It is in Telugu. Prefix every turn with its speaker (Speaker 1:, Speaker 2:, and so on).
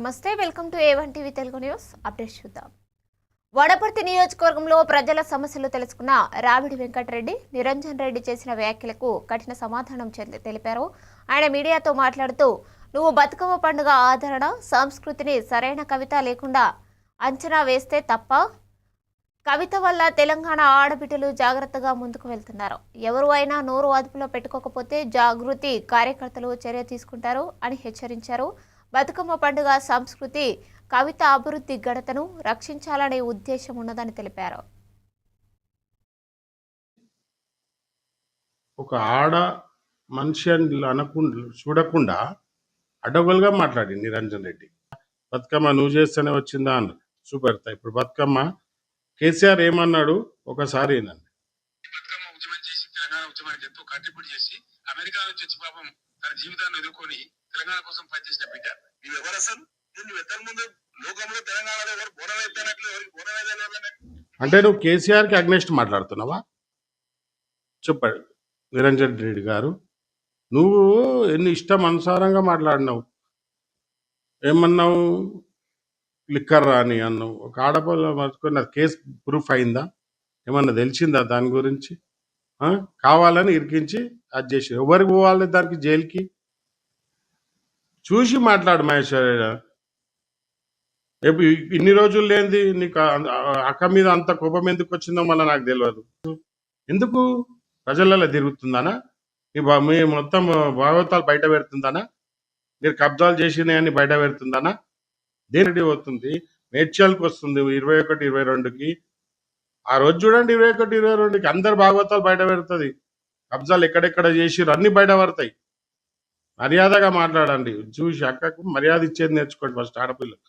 Speaker 1: నమస్తే welcome to A one TV Telugu news. Update చూద్దాం. వడపర్తి నియోజకవర్గంలో ప్రజల సమస్యలు తెలుసుకున్న రావిడి వెంకటరెడ్డి నిరంజన్ రెడ్డి చేసిన వ్యాఖ్యలకు కఠిన సమాధానం చెంది- తెలిపారు. ఆయన మీడియాతో మాట్లాడుతూ నువ్వు బతుకమ్మ పండుగ ఆదరణ సంస్కృతిని సరైన కవిత లేకుండా అంచనా వేస్తే తప్ప కవిత వల్ల తెలంగాణ ఆడబిడ్డలు జాగ్రత్తగా ముందుకు వెళ్తున్నారు. ఎవరు అయినా నోరు అదుపులో పెట్టుకోకపోతే జాగృతి కార్యకర్తలు చర్య తీసుకుంటారు అని హెచ్చరించారు. బతుకమ్మ పండుగ సంస్కృతి కవిత అభివృద్ధి గడతను రక్షించాలనే ఉద్దేశం ఉన్నదని తెలిపారు.
Speaker 2: ఒక ఆడ మనిషి అని అనకుండా చూడకుండా అడవులుగా మాట్లాడి నిరంజన్ రెడ్డి. బతుకమ్మ నువ్వు చేస్తేనే వచ్చిందా అన్న సూపర్ ఇప్పుడు బతుకమ్మ కేసీఆర్ ఏమన్నాడు? ఒకసారి ఏనండి
Speaker 3: బతుకమ్మ ఉద్యమం చేసి తెలంగాణ ఉద్యమానికి ఎంతో కంట్రిబ్యూట్ చేసి అమెరికా నుంచి వచ్చి పాపం తన జీవితాన్ని ఎదుర్కొని తెలంగాణ కోసం పనిచేసిన బిడ్డ. నువ్వు అసలు నువ్వు ముందు లోకంలో తెలంగాణలో ఎవరు బోనం ఎత్తనట్లు ఎవరికి బోనం
Speaker 2: అంటే నువ్వు కేసీఆర్కి అగ్నెస్ట్ మాట్లాడుతున్నావా? చెప్పాడు. నిరంజన్ రెడ్డి గారు నువ్వు ఎన్ని ఇష్టం అనుసారంగా మాట్లాడినావు? ఏమన్నావు? లిక్కర్ రాని అన్నావు. ఒక ఆడపిల్ల మర్చుకొని అది కేసు ప్రూఫ్ అయిందా? ఏమన్నా తెలిసిందా దాని గురించి? కావాలని ఇరికించి అది చేసి ఎవరికి పోవాలి దానికి జైలుకి? చూసి మాట్లాడు మహేశ్వర ఇన్ని రోజులు లేనిది నీకు అక్క మీద అంత కోపం ఎందుకు వచ్చిందో మళ్ళీ నాకు తెలియదు ఎందుకు? ప్రజలలో తిరుగుతుందానా? మీ మీ మొత్తం భాగవతాలు బయట పెడుతుందానా? మీరు కబ్జాలు చేసినాయని బయట పెడుతుందానా? దేనికి వస్తుంది మేడ్చల్కి వస్తుంది ఇరవై ఒకటి ఇరవై రెండుకి. ఆ రోజు చూడండి ఇరవై ఒకటి ఇరవై రెండుకి అందరు భాగవతాలు బయట పెడుతుంది. కబ్జాలు ఎక్కడెక్కడ చేసిర్రు అన్ని బయట పడతాయి. మర్యాదగా మాట్లాడండి. చూసి అక్కకు మర్యాద ఇచ్చేది నేర్చుకోండి ఫస్ట్ ఆడపిల్లకి.